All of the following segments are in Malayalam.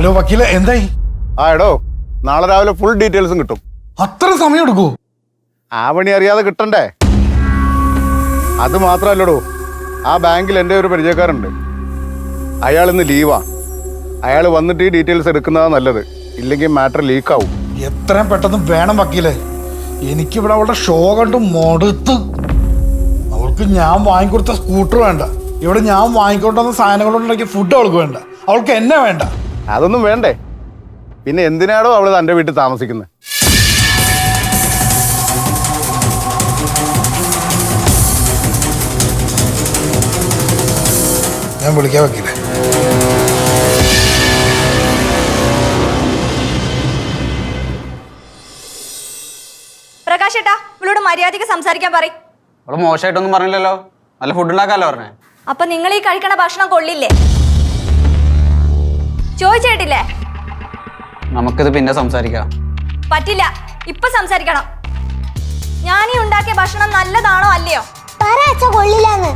ഹലോ വക്കീലെ എന്തായി? ആ എടോ നാളെ രാവിലെ ഫുൾ ഡീറ്റെയിൽസും കിട്ടും. അത്ര സമയം എടുക്കൂ. ആ പണി അറിയാതെ കിട്ടണ്ടേ? അത് മാത്രമല്ലടോ ആ ബാങ്കിൽ എന്റെ ഒരു പരിചയക്കാരുണ്ട് അയാൾ ഇന്ന് ലീവാ അയാൾ വന്നിട്ട് ഈ ഡീറ്റെയിൽസ് എടുക്കുന്നതാ നല്ലത്. ഇല്ലെങ്കിൽ മാറ്റർ ലീക്ക് ആവും. എത്രയും പെട്ടെന്ന് വേണം വക്കീലെ. എനിക്കിവിടെ അവളുടെ ഷോ കണ്ട് മടുത്ത്. അവൾക്ക് ഞാൻ വാങ്ങിക്കൊടുത്ത സ്കൂട്ടർ വേണ്ട. ഇവിടെ ഞാൻ വാങ്ങിക്കൊണ്ടുവന്ന സാധനങ്ങളുണ്ടാക്കിയ ഫുഡ് അവൾക്ക് വേണ്ട. അവൾക്ക് എന്നെ വേണ്ട. അതൊന്നും വേണ്ടേ. പിന്നെ എന്തിനാടോ അവൾ തന്റെ വീട്ടിൽ താമസിക്കുന്നത് ഞാൻ വിളിക്കാൻ വക്കീലെ പ്രകാശ് ഏട്ടാ ഇവളോട് മര്യാദയ്ക്ക് സംസാരിക്കാൻ പറയും. അവൾ മോശമായിട്ടൊന്നും പറഞ്ഞില്ലല്ലോ. നല്ല ഫുഡ് ഉണ്ടാക്കാല്ലോ പറഞ്ഞേ. അപ്പൊ നിങ്ങൾ ഈ കഴിക്കണ ഭക്ഷണം കൊള്ളില്ലേ? ചോദിച്ചേട്ടില്ലേ? നമുക്കിത് പിന്നെ സംസാരിക്കാം. പറ്റില്ല. ഇപ്പൊ സംസാരിക്കണം. ഞാനീ ഉണ്ടാക്കിയ ഭക്ഷണം നല്ലതാണോ അല്ലയോ? പറ അച്ഛ കൊള്ളില്ലാന്ന്.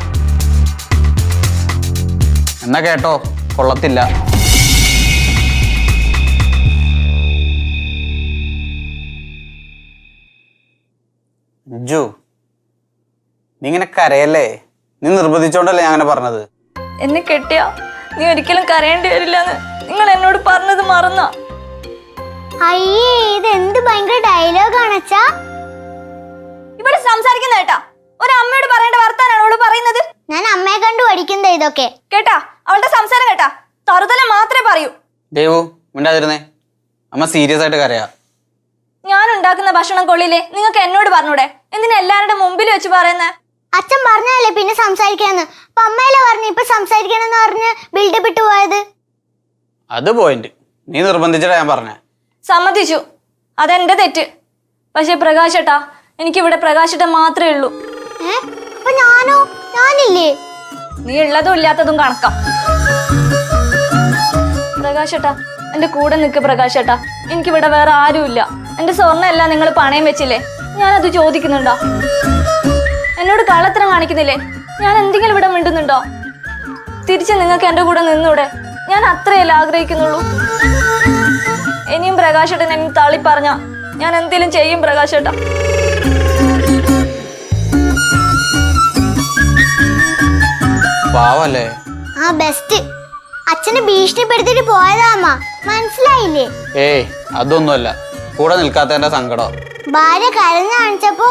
എന്നാ കേട്ടോ കൊള്ളത്തില്ല. ജു നീ ഇങ്ങനെ കരയല്ലേ? നീ നിർബന്ധിച്ചോണ്ടല്ലേ ഞാൻ അങ്ങനെ പറഞ്ഞത്? എന്നെ കെട്ടിയ? നീ ഒരിക്കലും കരയേണ്ടി വരില്ലെന്ന് നിങ്ങൾ എന്നോട് പറഞ്ഞത് മറന്ന. അയ്യേ ഇത് എന്ത് ഭയങ്കര ഡയലോഗാണ് അച്ഛാ? ഇവിടെ സംസാരിക്കുന്ന കേട്ടാ. ഒരു അമ്മയോട് പറയേണ്ട വർത്താനാണ് അവൾ പറയുന്നത്. ഞാൻ അമ്മയെ കണ്ടു പഠിക്കുന്നത് ഇതൊക്കെ. കേട്ടാ അവളുടെ സംസാരം കേട്ടാ. തറുതല മാത്രമേ പറയൂ. ദേവു മിണ്ടാതിരുന്നേ. അമ്മ സീരിയസ് ആയിട്ട് കരയാ. ഞാൻ ഉണ്ടാക്കുന്ന ഭക്ഷണം കൊള്ളില്ലേ? നിങ്ങൾക്ക് എന്നോട് പറഞ്ഞൂടെ? എന്തിനാ എല്ലാവരുടെ മുമ്പിൽ വെച്ച് പറയുന്നേ? അച്ഛൻ പറഞ്ഞല്ലേ പിന്നെ സംസാരിക്കാന്ന്? അപ്പൊ അമ്മയല്ലേ പറഞ്ഞു ഇപ്പൊ സംസാരിക്കണമെന്ന് പറഞ്ഞ് ബിൽഡപ്പ് ഇട്ട് പോയത്? അത് പോയിന്റ് നീ നിർബന്ധിച്ചിട്ടാ ഞാൻ പറഞ്ഞേ. സമ്മതിച്ചു. അതെന്റെ തെറ്റ്. പക്ഷെ എനിക്ക് എനിക്കിവിടെ പ്രകാശട്ട മാത്രമേ ഉള്ളൂ. ഏ? അപ്പൊ ഞാനോ? ഞാനില്ലേ? നീ ഉള്ളതും ഇല്ലാത്തതും കണക്കാം. പ്രകാശട്ടാ എന്റെ കൂടെ നിൽക്ക് പ്രകാശട്ടാ എനിക്കിവിടെ വേറെ ആരുമില്ല. എന്റെ സ്വർണമല്ല എല്ലാം നിങ്ങൾ പണയം വെച്ചില്ലേ? ഞാനത് ചോദിക്കുന്നുണ്ടോ? എന്നോട് കള്ളത്തരം കാണിക്കുന്നില്ലേ? ഞാൻ എന്തെങ്കിലും ഇവിടെ മിണ്ടുന്നുണ്ടോ? തിരിച്ച് നിങ്ങൾക്ക് എന്റെ കൂടെ നിന്നൂടെ. ഞാൻ അത്രയല്ല ആഗ്രഹിക്കുന്നുള്ളൂ. ഇനിയും പ്രകാശേട്ടൻ എന്നെ തള്ളി പറഞ്ഞ ഞാൻ എന്തേലും ചെയ്യും പ്രകാശേട്ട. പാവല്ലേ? ആ ബെസ്റ്റ്. അച്ഛനെ ഭീഷണിപ്പെടുത്തിട്ട് പോയതാ അമ്മ. മനസ്സിലായില്ലേ? ഏയ് അതൊന്നുമല്ല. കൂടെ നിൽക്കാത്തതിന്റെ സങ്കടം. ഭാര്യ കരഞ്ഞു കാണിച്ചപ്പോ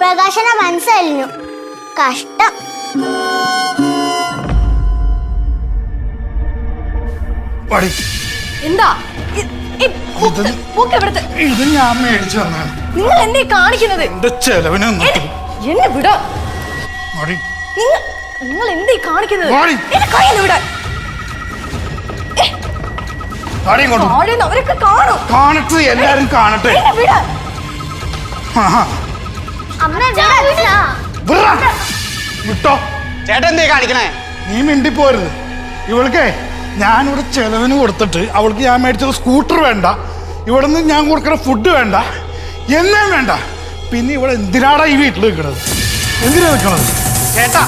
പ്രകാശന മനസ്സലിഞ്ഞു. കഷ്ടം. എന്താ? ഇത് ഞാൻ മേടിച്ചു തന്നാണ്? നിങ്ങൾ എന്നെ കാണിക്കുന്നത്. എന്റെ ചെലവിന് എന്നെ എന്നെ വിടാ. നിങ്ങൾ നിങ്ങൾ എന്തേ കാണിക്കുന്നത്? അവരൊക്കെ കാണും. കാണട്ടെ എല്ലാരും കാണട്ടെ. വിടാ. വിട്ടോ. ചേട്ടൻ എന്തേ കാണിക്കണേ? നീ മിണ്ടിപ്പോരുത്. ഇവൾക്കേ ഞാനിവിടെ ചെലവിന് കൊടുത്തിട്ട് അവൾക്ക് ഞാൻ മേടിച്ചത് സ്കൂട്ടർ വേണ്ട. ഇവിടുന്ന് ഞാൻ കൊടുക്കുന്ന ഫുഡ് വേണ്ട. എന്നേം വേണ്ട. പിന്നെ ഇവിടെ എന്തിനാടാ ഈ വീട്ടിൽ നിൽക്കണത് എന്തിനാ നിൽക്കണത് ചേട്ടാ.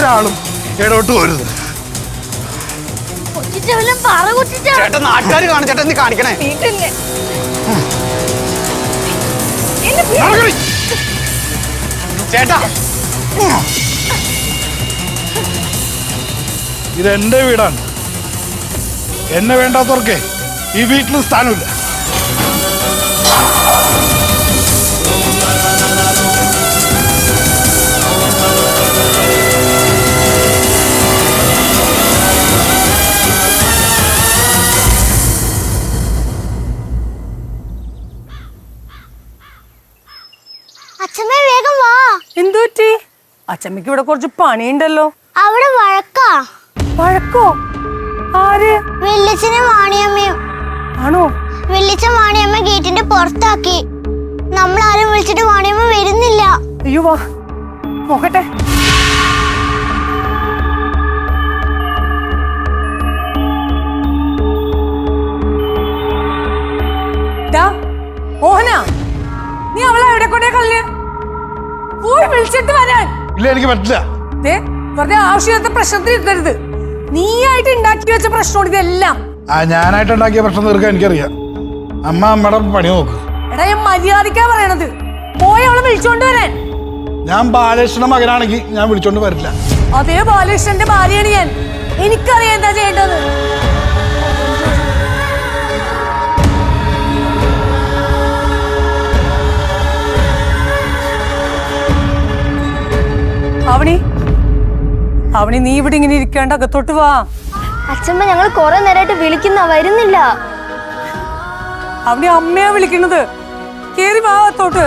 ഒരാളും ഇടോട്ട് പോരുത്. ചേട്ടൻ നാട്ടുകാർ കാണും. ചേട്ടൻ നീ കാണിക്കണേ? ചേട്ടാ. ഇത് എന്റെ വീടാണ്. എന്നെ വേണ്ടാത്തവർക്കേ ഈ വീട്ടിൽ സ്ഥാനമില്ല. അച്ചമ്മയ്ക്ക് ഇവിടെ കുറച്ച് പണിയുണ്ടല്ലോ. അവിടെ വഴക്കാ. വഴക്കോ? ആര്? വെല്ലിച്ചനും വാണിയമ്മയും. ആണോ? വെള്ളിച്ച വാണിയമ്മ ഗേറ്റിന്റെ പുറത്താക്കി. നമ്മൾ ആരും വിളിച്ചിട്ട് വാണിയമ്മ വരുന്നില്ല. അയ്യോ വാ. നോക്കട്ടെ. മോഹന നീ അവളെ എവിടെ കൊണ്ടേ കല്ല് പോയി വിളിച്ചിട്ട് വരാൻ. ഇല്ല എനിക്ക് പറ്റില്ല. വെറുതെ ആവശ്യമില്ലാത്ത പ്രശ്നത്തിൽ ഇരുത്തരുത്. നീയായിട്ട് ഉണ്ടാക്കി വെച്ച പ്രശ്നമാണ് ഇതെല്ലാം. ആ ഞാനായിട്ട് ഉണ്ടാക്കിയ പ്രശ്നം തീർക്കാൻ എനിക്കറിയാം. അമ്മ അമ്മയുടെ പണി നോക്ക്. എടാ ഞാൻ മര്യാദക്കാ പറയണത്. പോയി അവളെ വിളിച്ചോണ്ട് വരാൻ. ഞാൻ ബാലകൃഷ്ണന്റെ മകനാണെങ്കിൽ ഞാൻ വിളിച്ചോണ്ട് വരില്ല. അതേ ബാലകൃഷ്ണന്റെ ഭാര്യയാണ് ഞാൻ. എനിക്കറിയാം എന്താ ചെയ്യേണ്ടത് അവണി നീ ഇവിടെ ഇങ്ങനെ ഇരിക്കാണ്ട് അകത്തോട്ട് വാ. അച്ഛമ്മ ഞങ്ങൾ കുറെ നേരമായിട്ട് വിളിക്കുന്ന വരുന്നില്ല. അവണി അമ്മയാ വിളിക്കുന്നത്. കേറി വാ അകത്തോട്ട്.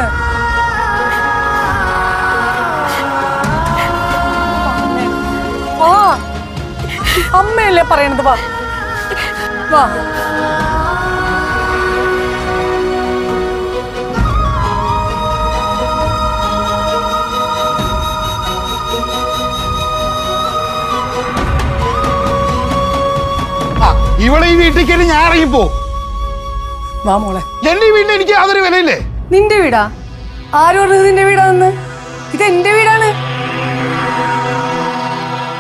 ആ അമ്മയല്ലേ പറയണത്? വാ. വാ. ഇവളെ ഈ വീട്ടിൽ കയറി ഞാൻ ഇറങ്ങിപ്പോ. വാ മോളെ. എന്റെ വീട്ടിൽ എനിക്ക് യാതൊരു വിലയില്ലേ? നിന്റെ വീടാ? ആരോട് പറഞ്ഞത് നിന്റെ വീടാന്ന് ഇത് എന്റെ വീടാണ്.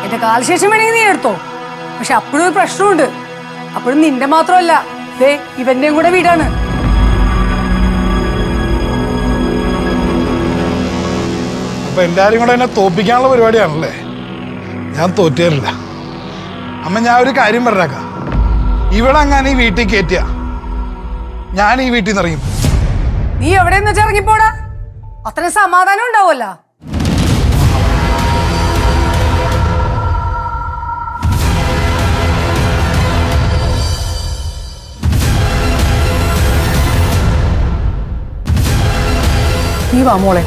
എന്റെ കാലശേഷം വേണമെങ്കിൽ നീ എടുത്തോ. പക്ഷെ അപ്പോഴും ഒരു പ്രശ്നമുണ്ട്. അപ്പോഴും നിന്റെ മാത്രമല്ല. ദേ ഇവന്റെയും കൂടെ വീടാണ്. അപ്പൊ എല്ലാരും കൂടെ എന്നെ തോപ്പിക്കാനുള്ള പരിപാടിയാണല്ലേ? ഞാൻ തോറ്റേറില്ല. അമ്മ ഞാൻ ഒരു കാര്യം പറഞ്ഞേക്കാം. ഇവിടെ അങ്ങനെ ഈ വീട്ടിൽ കയറ്റിയ ഞാൻ ഈ വീട്ടിൽ നിന്ന്. നീ എവിടെയെന്ന് വെച്ചാൽ ഇറങ്ങിപ്പോടാ? അത്ര സമാധാനം ഉണ്ടാവുമല്ലോ. നീ വാ മോളെ.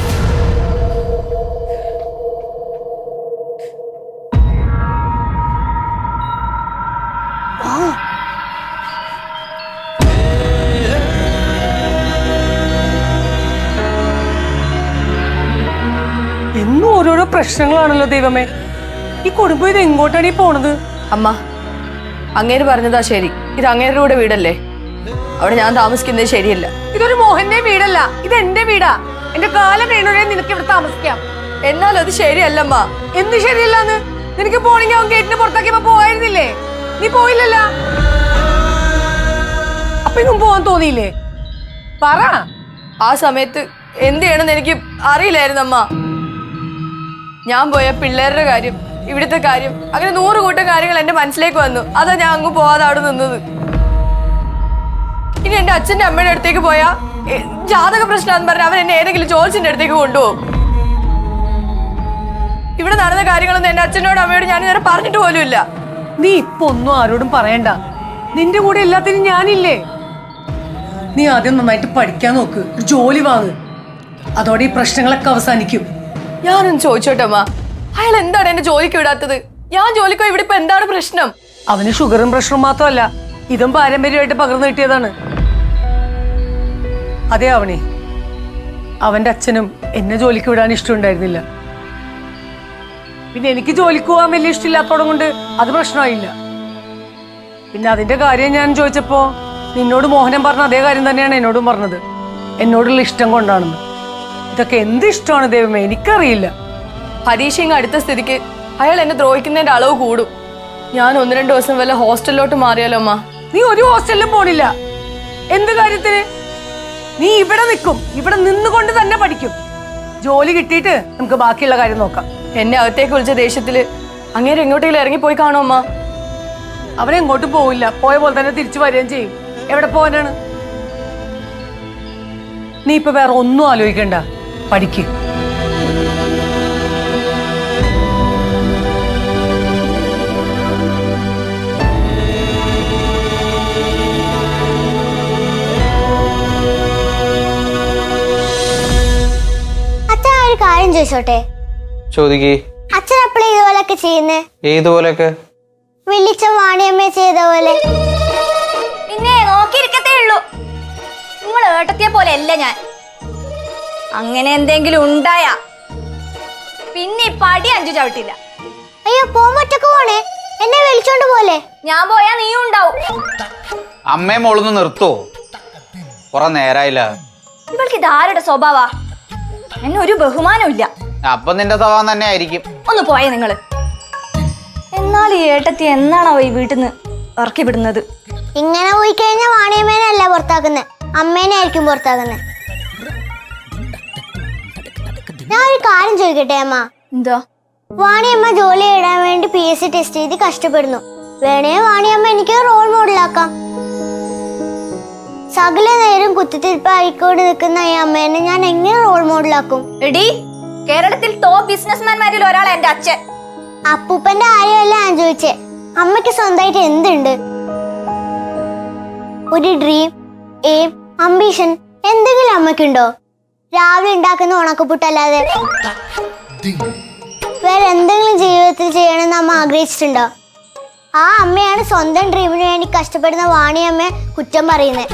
പ്രശ്നങ്ങളാണല്ലോ ദൈവമേ. ഈ കുടുംബം ഇത് എങ്ങോട്ടാണ് ഈ പോണത്? അമ്മ അങ്ങേര് പറഞ്ഞതാ ശരി. ഇത് അങ്ങേരുടെ കൂടെ വീടല്ലേ? അവിടെ ഞാൻ താമസിക്കുന്നത് ശരിയല്ല. ഇതൊരു മോഹന്റെ വീടല്ല. ഇത് എന്റെ വീടാ. എന്റെ കാലം വീണുടേ നിനക്ക് ഇവിടെ താമസിക്കാം. എന്നാൽ അത് ശരിയല്ലമ്മ. എന്ത് ശരിയല്ലാന്ന്? നിനക്ക് പോണെങ്കിൽ അവൻ ഗേറ്റിന് പുറത്താക്കിയപ്പോ പോയിരുന്നില്ലേ നീ പോയില്ലല്ല? അപ്പൊ ഇന്നും പോവാൻ തോന്നിയില്ലേ? പറ. ആ സമയത്ത് എന്ത് ചെയ്യണമെന്ന് എനിക്ക് അറിയില്ലായിരുന്നു അമ്മ ഞാൻ പോയ പിള്ളേരുടെ കാര്യം ഇവിടുത്തെ കാര്യം അങ്ങനെ നൂറ് കൂട്ടം കാര്യങ്ങൾ എന്റെ മനസ്സിലേക്ക് വന്നു. അതാ ഞാൻ അങ്ങ് പോവാതെ അവിടെ നിന്നത്. ഇനി എന്റെ അച്ഛന്റെ അമ്മയുടെ അടുത്തേക്ക് പോയാ ജാതക പ്രശ്നമാണെന്ന് പറഞ്ഞാൽ അവൻ എന്നെ ഏതെങ്കിലും ജോൽസിന്റെ അടുത്തേക്ക് കൊണ്ടുപോകും. ഇവിടെ നടന്ന കാര്യങ്ങളൊന്നും എന്റെ അച്ഛനോട് അമ്മയോട് ഞാൻ ഇതുവരെ പറഞ്ഞിട്ട് പോലും ഇല്ല നീ ഇപ്പൊ ഒന്നും ആരോടും പറയണ്ട. നിന്റെ കൂടെ എല്ലാത്തിനും ഞാനില്ലേ? നീ ആദ്യം നന്നായിട്ട് പഠിക്കാൻ നോക്ക് ജോലി വാങ്ങ്. അതോടെ ഈ പ്രശ്നങ്ങളൊക്കെ അവസാനിക്കും. ഞാനൊന്ന് ചോദിച്ചോട്ടെ അമ്മ അയാൾ എന്താണ് എന്നെ ജോലിക്ക് വിടാത്തത്? ഞാൻ ജോലിക്കോ ഇവിടെ ഇപ്പൊ എന്താണ് പ്രശ്നം? അവന് ഷുഗറും പ്രഷറും മാത്രമല്ല ഇതും പാരമ്പര്യമായിട്ട് പകർന്നു കിട്ടിയതാണ്. അതെ അവണി അവന്റെ അച്ഛനും എന്നെ ജോലിക്ക് വിടാൻ ഇഷ്ടമുണ്ടായിരുന്നില്ല. പിന്നെ എനിക്ക് ജോലിക്ക് പോകാൻ വലിയ ഇഷ്ടമില്ലാത്തോടം കൊണ്ട് അത് പ്രശ്നമായില്ല. പിന്നെ അതിന്റെ കാര്യം ഞാൻ ചോദിച്ചപ്പോ നിന്നോട് മോഹനം പറഞ്ഞ അതേ കാര്യം തന്നെയാണ് എന്നോടും പറഞ്ഞത്. എന്നോടുള്ള ഇഷ്ടം കൊണ്ടാണെന്ന്. ഇതൊക്കെ എന്ത് ഇഷ്ടമാണ് ദൈവമേ? എനിക്കറിയില്ല. പരീക്ഷ ഇങ്ങ് അടുത്ത സ്ഥിതിക്ക്? അയാൾ എന്നെ ദ്രോഹിക്കുന്നതിന്റെ അളവ് കൂടും. ഞാൻ ഒന്ന് രണ്ട് ദിവസം വല്ല ഹോസ്റ്റലിലോട്ട് മാറിയാലോ അമ്മ? നീ ഒരു ഹോസ്റ്റലിലും പോണില്ല. എന്ത് കാര്യത്തിന്? നീ ഇവിടെ നിൽക്കും. ഇവിടെ നിന്നുകൊണ്ട് തന്നെ പഠിക്കും. ജോലി കിട്ടിയിട്ട് നമുക്ക് ബാക്കിയുള്ള കാര്യം നോക്കാം. എന്നെ അകത്തേക്ക് വിളിച്ച ദേഷ്യത്തിൽ അങ്ങേരെ എങ്ങോട്ടെങ്കിലും ഇറങ്ങിപ്പോയി കാണോ അമ്മ? അവനെ എങ്ങോട്ടും പോവില്ല. പോയ പോലെ തന്നെ തിരിച്ചു വരികയും ചെയ്യും. എവിടെ പോവാനാണ് നീ ഇപ്പൊ വേറെ ഒന്നും ആലോചിക്കണ്ട. പഠിക്ക്. കാര്യം ചോദിച്ചോട്ടെ? ചോദിക്കേ. അച്ഛൻ എപ്പോഴും ഇതുപോലൊക്കെ ചെയ്യുന്നേ? ഏതുപോലൊക്കെ വിളിച്ച വാണിയമ്മ ചെയ്ത പോലെ? പിന്നെ നോക്കിയിരിക്കത്തേ ഉള്ളൂ. നിങ്ങൾ ഏട്ടത്തിയെ പോലെ അല്ല ഞാൻ. അങ്ങനെ എന്തെങ്കിലും ഉണ്ടായാ പിന്നെ ഈ പടി അഞ്ചു ചവിട്ടില്ല. അയ്യോ പോമറ്റൊക്കെ പോണേ എന്നെ വിളിച്ചോണ്ട് പോലെ ഞാൻ പോയാ നീ ഉണ്ടാവും. അമ്മേ മോളൊന്ന് നിർത്തോ. കൊറേ നേരായില്ല. ഇവൾക്ക് ഇതാരുടെ സ്വഭാവാ? എന്നെ ഒരു ബഹുമാനം ഇല്ല. അപ്പൊ നിന്റെ സ്വഭാവം തന്നെ ആയിരിക്കും. ഒന്ന് പോയേ നിങ്ങൾ. എന്നാൽ ഈ ഏട്ടത്തി എന്നാണോ ഈ വീട്ടിൽ നിന്ന് ഇറക്കി വിടുന്നത്? ഇങ്ങനെ പോയി കഴിഞ്ഞാൽ വാണിയമ്മേനെ അല്ല പുറത്താക്കുന്നത് അമ്മേനെ ആയിരിക്കും പുറത്താക്കുന്നത് ഞാൻ ഒരു കാര്യം ചോദിക്കട്ടെ അമ്മ? എന്തോ? വാണിയമ്മ ജോലി ഇടാൻ വേണ്ടി പി എസ് സി ടെസ്റ്റ് ചെയ്ത് കഷ്ടപ്പെടുന്നു. വേണേ വാണിയമ്മ എനിക്ക് റോൾ മോഡലാക്കാം സകല നേരം കുത്തിത്തിരിപ്പ് ആയിക്കോട് നിൽക്കുന്ന ഈ അമ്മേനെ ഞാൻ എങ്ങനെ റോൾ മോഡലാക്കും എടി കേരളത്തിൽ ടോപ്പ് ബിസിനസ്മാൻമാരിൽ ഒരാൾ എന്റെ അച്ഛൻ. അപ്പൂപ്പന്റെ കാര്യമല്ല ഞാൻ ചോദിച്ചേ? അമ്മയ്ക്ക് സ്വന്തമായിട്ട് എന്തുണ്ട്? ഒരു ഡ്രീം എയിം അംബിഷൻ എന്തെങ്കിലും അമ്മയ്ക്കുണ്ടോ? രാവിലെ ഉണ്ടാക്കുന്ന ഉണക്കപ്പുട്ടല്ലാതെ. വേറെ എന്തെങ്കിലും ജീവിതത്തിൽ ചെയ്യണമെന്ന് അമ്മ ആഗ്രഹിച്ചിട്ടുണ്ടോ? ആ അമ്മയാണ് സ്വന്തം ഡ്രീമിന് വേണ്ടി കഷ്ടപ്പെടുന്ന വാണിയമ്മയെ കുറ്റം പറയുന്നത്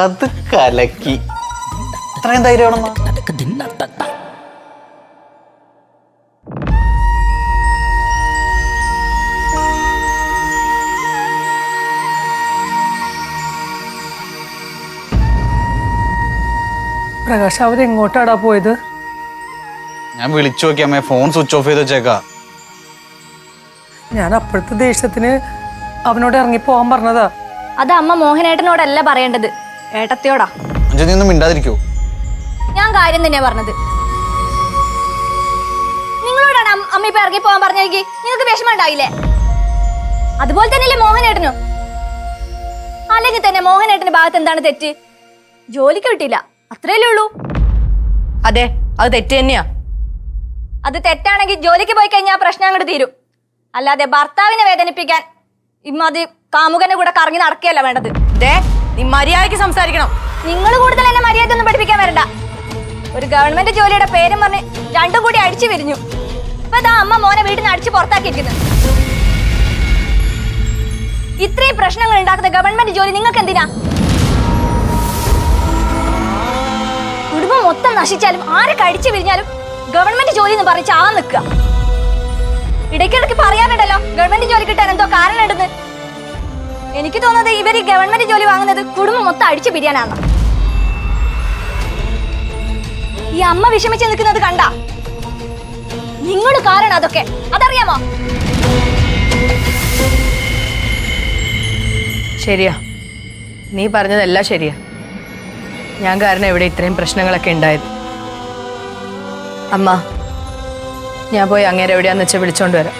അത് കലക്കി. ഇത്രയും ധൈര്യമാണെന്നോ? പ്രകാശ് അവരെങ്ങോട്ടാടാ പോയത്? ഞാൻ വിളിച്ചു നോക്കി അമ്മേ ഫോൺ സ്വിച്ച് ഓഫ് ചെയ്ത് വെച്ചേക്കാ. ഞാൻ അപ്പോഴത്തെ ദേഷ്യത്തിന് അവനോട് ഇറങ്ങി പോവാൻ പറഞ്ഞതാ. അത് അമ്മ മോഹനേട്ടനോടല്ല പറയേണ്ടത്. ഏട്ടത്തിയോടാ. അഞ്ചു നീ ഒന്നും മിണ്ടാതിരിക്കോ. ഞാൻ കാര്യം തന്നെയാ പറഞ്ഞത്. നിങ്ങളോടാണ് അമ്മ ഇപ്പൊ ഇറങ്ങി പോകാൻ പറഞ്ഞെങ്കിൽ നിങ്ങൾക്ക് വിഷമം ഉണ്ടായില്ലേ? അതുപോലെ തന്നെയല്ലേ മോഹനേട്ടനും. അല്ലെങ്കിൽ തന്നെ മോഹനേട്ടന്റെ ഭാഗത്ത് എന്താണ് തെറ്റ്? ജോലിക്ക് കിട്ടിയില്ല അത്രയല്ലേ ഉള്ളൂ? അതെ അത് തെറ്റ് തന്നെയാ. അത് തെറ്റാണെങ്കിൽ ജോലിക്ക് പോയി കഴിഞ്ഞാൽ പ്രശ്നം അങ്ങോട്ട് തീരും. അല്ലാതെ ഭർത്താവിനെ വേദനിപ്പിക്കാൻ ഇമ്മാതി കാമുകനെ കൂടെ കറങ്ങി നടക്കുകയല്ല വേണ്ടത്. ദേ നീ മര്യാദയ്ക്ക് സംസാരിക്കണം. നിങ്ങൾ കൂടുതൽ എന്നെ മര്യാദ ഒന്നും പഠിപ്പിക്കാൻ വരണ്ട. ഒരു ഗവൺമെന്റ് ജോലിയുടെ പേരും പറഞ്ഞ് രണ്ടും കൂടി അടിച്ചു വിരിഞ്ഞു. ഇപ്പൊ ദാ അമ്മ മോനെ വീട്ടിൽ നിന്ന് അടിച്ചു പുറത്താക്കിയിരിക്കുന്നു. ഇത്രയും പ്രശ്നങ്ങൾ ഉണ്ടാക്കുന്ന ഗവൺമെന്റ് ജോലി നിങ്ങൾക്ക് എന്തിനാ? കുടുംബം മൊത്തം നശിച്ചാലും ആരെ കടിച്ചു പിരിഞ്ഞാലും ഗവൺമെന്റ് ജോലി എന്ന് പറഞ്ഞ് ചാവാൻ നിൽക്കുക. ഇടയ്ക്കിടയ്ക്ക് പറയാറുണ്ടല്ലോ ഗവൺമെന്റ് ജോലി കിട്ടാൻ എന്തോ കാരണം ഉണ്ടെന്ന് എനിക്ക് തോന്നുന്നത് ഇവർ ഈ ഗവൺമെന്റ് ജോലി വാങ്ങുന്നത് കുടുംബം മൊത്തം അടിച്ചു പിരിയാനാണ്. ഈ അമ്മ വിഷമിച്ച് നിൽക്കുന്നത് കണ്ട? നിങ്ങൾ കാരണം അതൊക്കെ. അതറിയാമോ? ശരിയാ. നീ പറഞ്ഞതെല്ലാം ശരിയാ. ഞാൻ കാരണം ഇവിടെ ഇത്രയും പ്രശ്നങ്ങളൊക്കെ ഉണ്ടായത്. അമ്മ ഞാൻ പോയി അങ്ങേരെ എവിടെയാന്ന് വെച്ചാൽ വിളിച്ചോണ്ട് വരാം.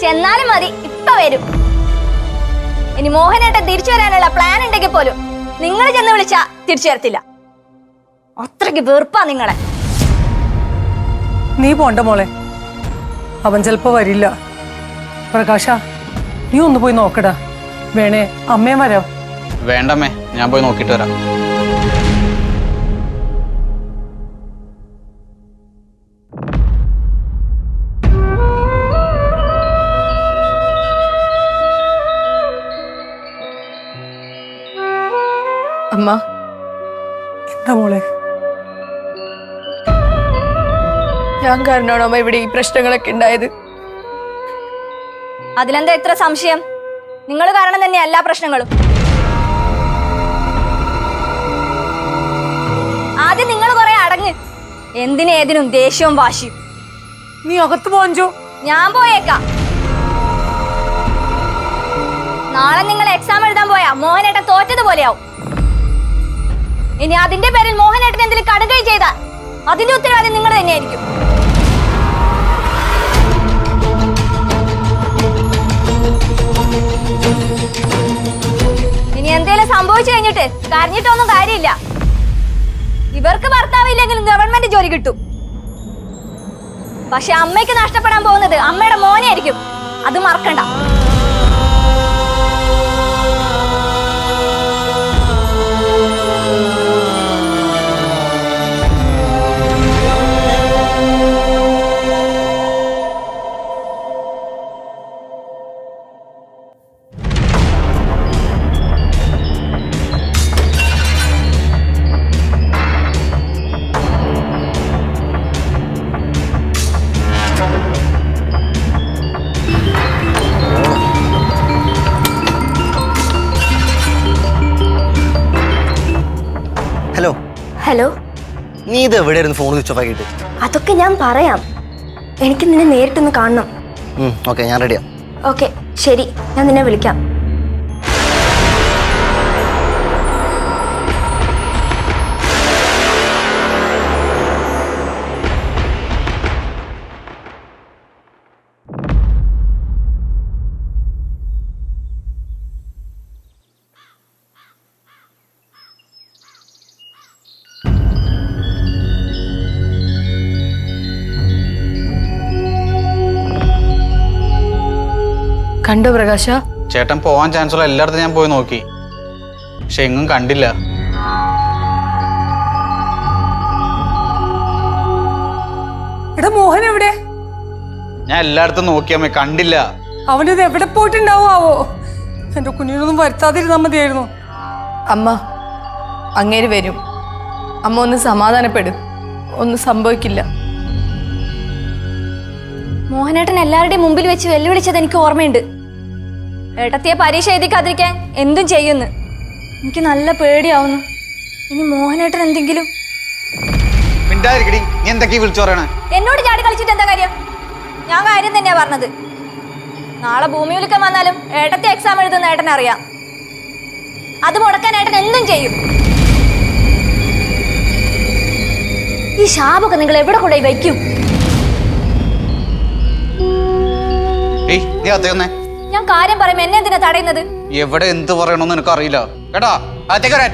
ചെന്നാലും മതി ഇപ്പൊ വരും. ഇനി മോഹനേട്ട തിരിച്ചു വരാനുള്ള പ്ലാൻ ഉണ്ടെങ്കിൽ പോലും നിങ്ങൾ ചെന്ന് വിളിച്ചാ തിരിച്ചു വരത്തില്ല. അത്രയ്ക്ക് വെറുപ്പാ നിങ്ങളെ. നീ പോണ്ട മോളെ. അവൻ ചിലപ്പോ വരില്ല. പ്രകാശ നീ ഒന്ന് പോയി നോക്കടാ. വേണേ അമ്മയും വരാം. വേണ്ടമ്മേ ഞാൻ പോയി നോക്കിയിട്ട് വരാം. അമ്മ. എന്താ മോളെ? ഞാൻ കാരണമാണോ അമ്മ ഇവിടെ ഈ പ്രശ്നങ്ങളൊക്കെ ഉണ്ടായത്. അതിലെന്താ എത്ര സംശയം? നിങ്ങൾ കാരണം തന്നെ എല്ലാ പ്രശ്നങ്ങളും. ആദ്യം നിങ്ങൾ കുറെ അടങ്ങ്. എന്തിനേതിനും ദേഷ്യവും വാശിയും. നീ അകത്ത് പോഞ്ചോ ഞാൻ പോയേക്കാം. നാളെ നിങ്ങൾ എക്സാം എഴുതാൻ പോയാ മോഹനേട്ടൻ തോറ്റതുപോലെയാവും. ഇനി അതിന്റെ പേരിൽ മോഹനേട്ടൻ എന്തെങ്കിലും കടുകൈ ചെയ്താൽ അതിന്റെ ഉത്തരവാദി നിങ്ങൾ തന്നെയായിരിക്കും. ഇനി എന്തേലും സംഭവിച്ചു കഴിഞ്ഞിട്ട് കരഞ്ഞിട്ടൊന്നും കാര്യമില്ല. ഇവർക്ക് ഭർത്താവില്ലെങ്കിലും ഗവൺമെന്റ് ജോലി കിട്ടും. പക്ഷെ അമ്മയ്ക്ക് നഷ്ടപ്പെടാൻ പോകുന്നത് അമ്മയുടെ മോനെ ആയിരിക്കും അത് മറക്കണ്ട. ഹലോ നീ ഇത് എവിടെയായിരുന്നു ഫോൺ സ്വിച്ച് ഓഫ് ആക്കിയിട്ട്? അതൊക്കെ ഞാൻ പറയാം. എനിക്ക് നിന്നെ നേരിട്ടൊന്ന് കാണണം. ഓക്കെ ഞാൻ റെഡിയാ ഓക്കെ ശരി. ഞാൻ നിന്നെ വിളിക്കാം. കണ്ടോ പ്രകാശ? ചേട്ടൻ പോവാൻ ചാൻസ് ഉള്ള എല്ലായിടത്തും ഞാൻ പോയി നോക്കി. പക്ഷെ എങ്ങും കണ്ടില്ല. എടാ മോഹൻ എവിടെ? ഞാൻ എല്ലായിടത്തും നോക്കിയാമേ അമ്മേ കണ്ടില്ല. അവനത് എവിടെ പോയിട്ടുണ്ടാവോ എന്റെ കുഞ്ഞിനൊന്നും വരുത്താതിരുന്നാ മതിയായിരുന്നു. അമ്മ അങ്ങേര് വരും. അമ്മ ഒന്ന് സമാധാനപ്പെടും. ഒന്നും സംഭവിക്കില്ല. മോഹനേട്ടൻ എല്ലാവരുടെയും മുമ്പിൽ വെച്ച് വെല്ലുവിളിച്ചത് എനിക്ക് ഓർമ്മയുണ്ട്. ഏട്ടത്തിയെ പരീക്ഷ എഴുതിക്കാതിരിക്കാൻ എന്തും ചെയ്യുന്നു. എനിക്ക് നല്ല പേടിയാവുന്നു. ഇനി മോഹനേട്ടൻ എന്തെങ്കിലും? മിണ്ടായിരിക്കടി നീ എന്തൊക്കെയാ വിളിച്ചു പറയണേ? എന്നോട് ചാടി കളിച്ചിട്ട് എന്താ കാര്യം? ഞാൻ കാര്യം തന്നെയാ പറഞ്ഞത്. നാളെ ഭൂമി വിളിക്കാൻ വന്നാലും ഏട്ടത്തെ എക്സാം എഴുതുന്ന ഏട്ടൻ അറിയാം. അത് മുടക്കാൻ ഏട്ടൻ എന്തും ചെയ്യും. ഈ ശാപൊക്കെ നിങ്ങൾ എവിടെ കൊണ്ടുപോയി വയ്ക്കും? ഏയ് നീ ഞാൻ കാര്യം പറയും. എന്നെ എന്തിനാ തടയുന്നത്? എവിടെ എന്ത് പറയണമെന്ന് എനിക്ക് അറിയില്ല കേട്ടാ അകത്തേക്ക് വരാൻ.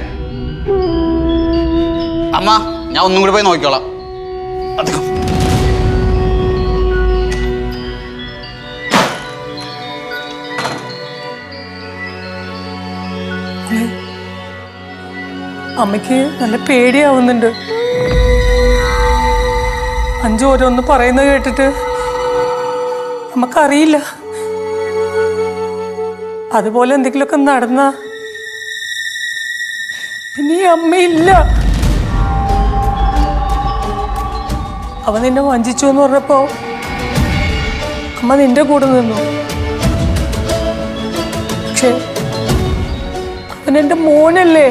അമ്മ ഞാൻ ഒന്നും കൂടി പോയി നോക്കിക്കോളാം. അധികം. അമ്മയ്ക്ക് നല്ല പേടിയാവുന്നുണ്ട്. അഞ്ചു ഓരോന്ന് പറയുന്നത് കേട്ടിട്ട് നമുക്കറിയില്ല. അതുപോലെ എന്തെങ്കിലുമൊക്കെ നടന്ന. ഇനി ഈ അമ്മയില്ല. അവൻ നിന്നെ വഞ്ചിച്ചു എന്ന് പറഞ്ഞപ്പോ അമ്മ നിന്റെ കൂടെ നിന്നു. പക്ഷെ അവൻ എന്റെ മോനല്ലേ.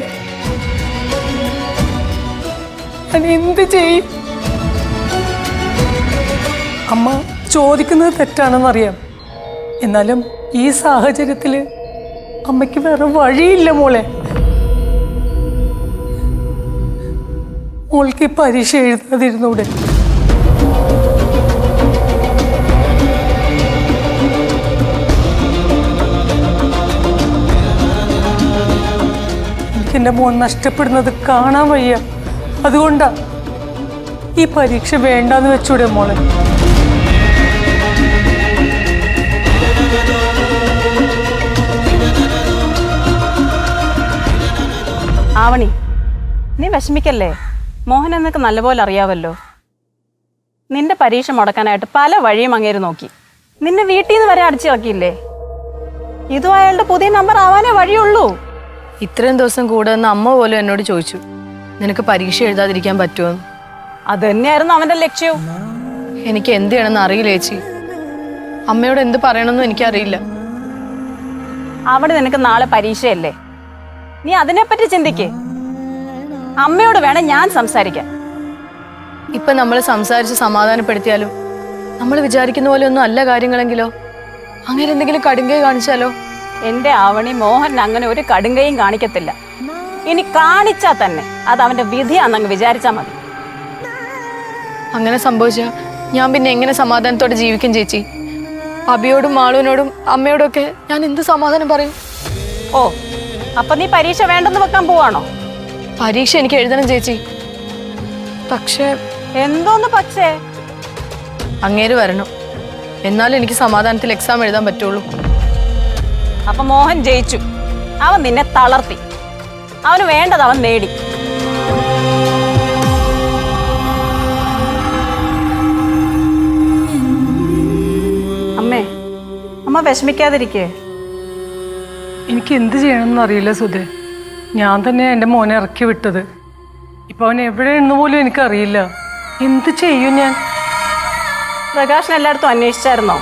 ഞാൻ എന്ത് ചെയ്യും? അമ്മ ചോദിക്കുന്നത് തെറ്റാണെന്നറിയാം. എന്നാലും ഈ സാഹചര്യത്തിൽ അമ്മയ്ക്ക് വേറെ വഴിയില്ല മോളെ. മോൾക്ക് ഈ പരീക്ഷ എഴുതാതിരുന്നൂടെ. എന്റെ മോൻ നഷ്ടപ്പെടുന്നത് കാണാൻ വയ്യ. അതുകൊണ്ടാ ഈ പരീക്ഷ വേണ്ടാന്ന് വെച്ചൂടെ മോളെ. ആവണി നീ വിഷമിക്കല്ലേ? മോഹൻ എന്നൊക്കെ നല്ലപോലെ അറിയാവല്ലോ. നിന്റെ പരീക്ഷ മുടക്കാനായിട്ട് പല വഴിയും അങ്ങേര് നോക്കി. നിന്നെ വീട്ടിൽ നിന്ന് വരെ അടിച്ചിറക്കിയില്ലേ ഇതും അയാളുടെ പുതിയ നമ്പർ ആവാനേ വഴിയുള്ളൂ. ഇത്രയും ദിവസം കൂടെ അമ്മ പോലും എന്നോട് ചോദിച്ചു നിനക്ക് പരീക്ഷ എഴുതാതിരിക്കാൻ പറ്റുമോ? അത് തന്നെയായിരുന്നു അവന്റെ ലക്ഷ്യവും എനിക്ക് എന്ത് ചെയ്യണമെന്ന് അറിയില്ല ചേച്ചി. അമ്മയോട് എന്ത് പറയണമെന്നും എനിക്കറിയില്ല. അവിടെ നിനക്ക് നാളെ പരീക്ഷയല്ലേ? നീ അതിനെപ്പറ്റി ചിന്തിക്കേ. അമ്മയോട് വേണം ഞാൻ സംസാരിക്കാൻ. ഇപ്പൊ നമ്മൾ സംസാരിച്ച് സമാധാനപ്പെടുത്തിയാലും നമ്മൾ വിചാരിക്കുന്ന പോലെ ഒന്നും അല്ല കാര്യങ്ങളെങ്കിലോ? അങ്ങനെ എന്തെങ്കിലും കടുങ്കൈ കാണിച്ചാലോ? എന്റെ ആവണി മോഹൻ അങ്ങനെ ഒരു കടുങ്കയും കാണിക്കത്തില്ല. ഇനി കാണിച്ചാ തന്നെ അത് അവന്റെ വിധിയാന്നങ്ങ് വിചാരിച്ചാ മതി. അങ്ങനെ സംഭവിച്ച ഞാൻ പിന്നെ എങ്ങനെ സമാധാനത്തോടെ ജീവിക്കും ചേച്ചി? അബിയോടും മാളുവിനോടും അമ്മയോടും ഒക്കെ ഞാൻ എന്ത് സമാധാനം പറയും? ഓ അപ്പൊ നീ പരീക്ഷ വേണ്ടെന്ന് വെക്കാൻ പോവാണോ? പരീക്ഷ എനിക്ക് എഴുതണം ചേച്ചി. പക്ഷേ എന്തോന്ന് പക്ഷേ? അങ്ങേര് വരണം. എന്നാലും എനിക്ക് സമാധാനത്തിൽ എക്സാം എഴുതാൻ പറ്റുള്ളൂ. അപ്പൊ മോഹൻ ജയിച്ചു. അവൻ നിന്നെ തളർത്തി. അവന് വേണ്ടത് അവൻ നേടി. അമ്മേ അമ്മ വിഷമിക്കാതിരിക്കേ. എനിക്ക് എന്ത് ചെയ്യണമെന്ന് അറിയില്ല സുധേ. ഞാൻ തന്നെ എന്റെ മോനെ ഇറക്കി വിട്ടത്. ഇപ്പൊ അവൻ എവിടെയെന്ന് പോലും എനിക്കറിയില്ല. എന്ത് ചെയ്യും ഞാൻ? പ്രകാശൻ എല്ലായിടത്തും അന്വേഷിച്ചായിരുന്നോ?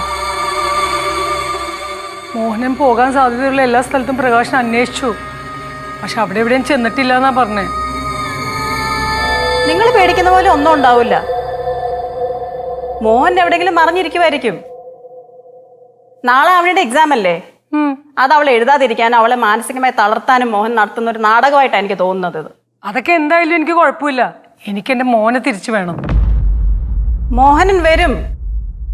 മോഹനൻ പോകാൻ സാധ്യതയുള്ള എല്ലാ സ്ഥലത്തും പ്രകാശൻ അന്വേഷിച്ചു. പക്ഷെ അവിടെ എവിടെയും ചെന്നിട്ടില്ല എന്നാ പറഞ്ഞേ. നിങ്ങൾ പേടിക്കുന്ന പോലെ ഒന്നും ഉണ്ടാവില്ല. മോഹൻ എവിടെങ്കിലും മറിഞ്ഞിരിക്കുമായിരിക്കും നാളെ അവനുടെ എക്സാം അല്ലേ? അത് അവൾ എഴുതാതിരിക്കാനും അവളെ മാനസികമായി തളർത്താനും മോഹൻ നടത്തുന്ന ഒരു നാടകമായിട്ടാണ് എനിക്ക് തോന്നുന്നത് ഇത്. അതൊക്കെ എന്തായാലും എനിക്ക് കുഴപ്പമില്ല. എനിക്ക് എന്റെ മോനെ തിരിച്ചു വേണം. മോഹനൻ വരും.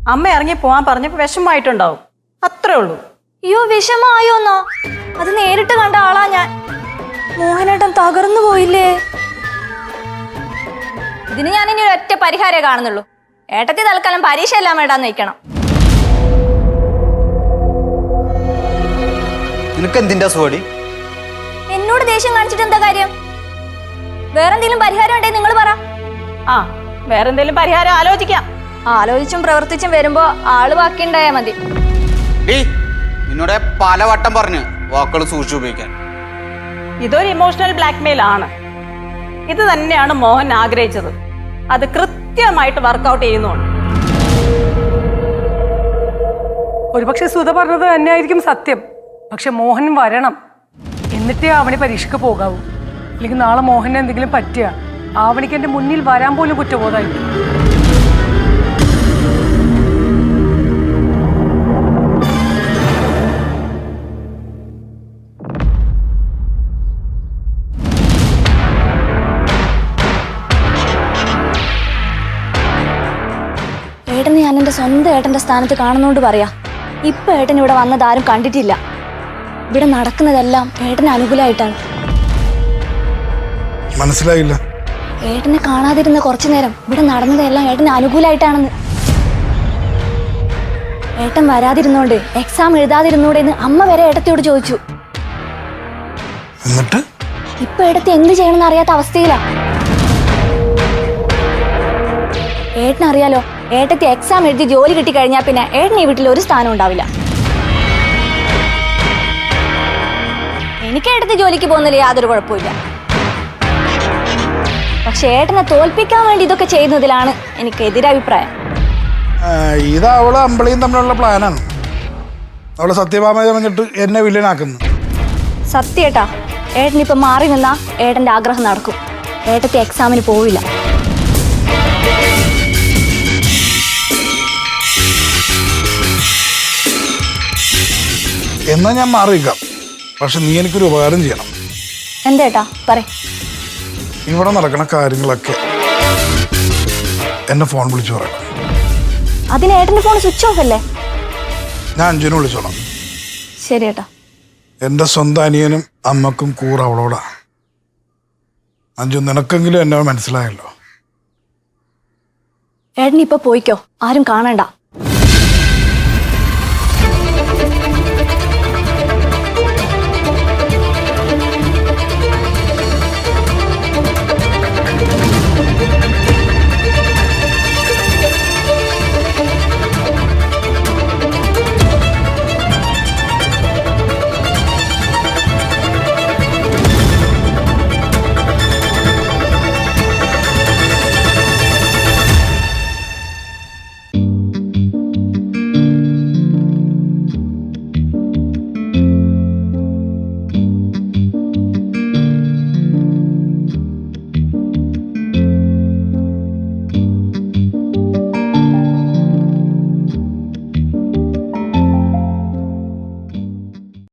അമ്മ ഇറങ്ങി പോവാൻ പറഞ്ഞപ്പോൾ വിഷമമായിട്ടുണ്ടാവും. അത്രേ ഉള്ളൂ. അയ്യോ വിഷമായോന്നോ അത് നേരിട്ട് കണ്ട ആളാ ഞാൻ. മോഹനേട്ടൻ തകർന്നു പോയില്ലേ? ഇതിന് ഞാൻ ഇനി ഒറ്റ പരിഹാരമേ കാണുന്നുള്ളൂ. ഏട്ടത്തി തൽക്കാലം പരീക്ഷ എല്ലാം വേണ്ടാന്ന് വെക്കണം നിനക്ക് എന്തിന്റെ അസുഖടി? എന്നോട് ദേഷ്യം കാണിച്ചിട്ട് എന്താ കാര്യം? വേറെന്തെങ്കിലും പരിഹാരം ഉണ്ടെങ്കിൽ നിങ്ങൾ പറ. ആ വേറെ എന്തെങ്കിലും പരിഹാരം ആലോചിക്കാം. ആലോചിച്ചും പ്രവർത്തിച്ചും വരുമ്പോ ആൾ ബാക്കിയുണ്ടായാ മതി. ഡീ നിന്നോട് പല വട്ടം പറഞ്ഞു വാക്കുകൾ സൂക്ഷിച്ചു ഉപയോഗിക്കാൻ. ഇതൊരു ഇമോഷണൽ ബ്ലാക്ക്മെയിൽ ആണ്. ഇത് തന്നെയാണ് മോഹൻ ആഗ്രഹിച്ചത്. അത് കൃത്യമായിട്ട് വർക്കൗട്ട് ചെയ്യുന്നുണ്ട്. ഒരുപക്ഷെ സുധ പറഞ്ഞത് തന്നെയായിരിക്കും സത്യം. പക്ഷെ മോഹൻ വരണം. എന്നിട്ടേ ആവണി പരീക്ഷയ്ക്ക് പോകാവൂ. അല്ലെങ്കിൽ നാളെ മോഹന് എന്തെങ്കിലും പറ്റുക ആവണിക്ക് എന്റെ മുന്നിൽ വരാൻ പോലും കുറ്റബോധമായി. ഏട്ടനെ ഞാൻ എന്റെ സ്വന്തം ഏട്ടന്റെ സ്ഥാനത്ത് കാണുന്നോണ്ട് പറയാ. ഇപ്പൊ ഏട്ടൻ ഇവിടെ വന്നത് ആരും കണ്ടിട്ടില്ല. ഇവിടെ നടക്കുന്നതെല്ലാം ഏട്ടന് അനുകൂലമായിട്ടാണ്. മനസ്സിലായില്ല. ഏട്ടനെ കാണാതിരുന്ന കുറച്ചു നേരം ഇവിടെ നടന്നതെല്ലാം ഏട്ടന് അനുകൂലമായിട്ടാണെന്ന്. ഏട്ടൻ വരാതിരുന്നോണ്ട് എക്സാം എഴുതാതിരുന്നോടെ എന്ന് അമ്മ വരെ ഏട്ടത്തിയോട് ചോദിച്ചു. എന്നിട്ട്? ഇപ്പൊ ഏട്ടത്തി എന്ത് ചെയ്യണമെന്ന് അറിയാത്ത അവസ്ഥയിലാ. ഏട്ടനറിയാലോ ഏട്ടത്തി എക്സാം എഴുതി ജോലി കിട്ടി കഴിഞ്ഞാൽ പിന്നെ ഏട്ടൻ ഈ വീട്ടിൽ ഒരു സ്ഥാനം ഉണ്ടാവില്ല. എനിക്ക് ഏട്ടന് ജോലിക്ക് പോകുന്നതിൽ യാതൊരു കുഴപ്പമില്ല പക്ഷെ ഏട്ടനെ തോൽപ്പിക്കാൻ വേണ്ടി ഇതൊക്കെ ചെയ്യുന്നതിലാണ് എനിക്ക് എതിരഭിപ്രായം. ഇതവൾ ഇത് അവൾ അമ്പളിയും തമ്മിലുള്ള പ്ലാനാണ്. അവൾ സത്യഭാമയെ വന്നിട്ട് എന്നെ വില്ലനാക്കുന്നു. സത്യേട്ടാ ഏട്ടൻ ഇപ്പൊ മാറി നിന്നാ ഏട്ടന്റെ ആഗ്രഹം നടക്കും. ഏട്ടത്തെ എക്സാമിന് പോവില്ല. എന്നാ ഞാൻ മാറി നിൽക്കാം പക്ഷെ നീ എനിക്കൊരു ഉപകാരം ചെയ്യണം. എന്തേട്ടാ? പറ ഇവിടെ നടക്കണ കാര്യങ്ങളൊക്കെ എന്നെ ഫോൺ വിളിച്ചു പറയണം. അതിന് ഏട്ടന്റെ ഫോൺ സ്വിച്ച് ഓഫ് അല്ലേ? ഞാൻ അഞ്ജുനെ വിളിച്ചോളാം. ശരി ഏട്ടാ എന്റെ സ്വന്തം അനിയനും അമ്മക്കും കൂറ അവളോടാ. അഞ്ജു നിനക്കെങ്കിലും എന്നെ മനസ്സിലായല്ലോ. ഏട്ടനിപ്പോ ഇപ്പൊ പോയിക്കോ. ആരും കാണണ്ട.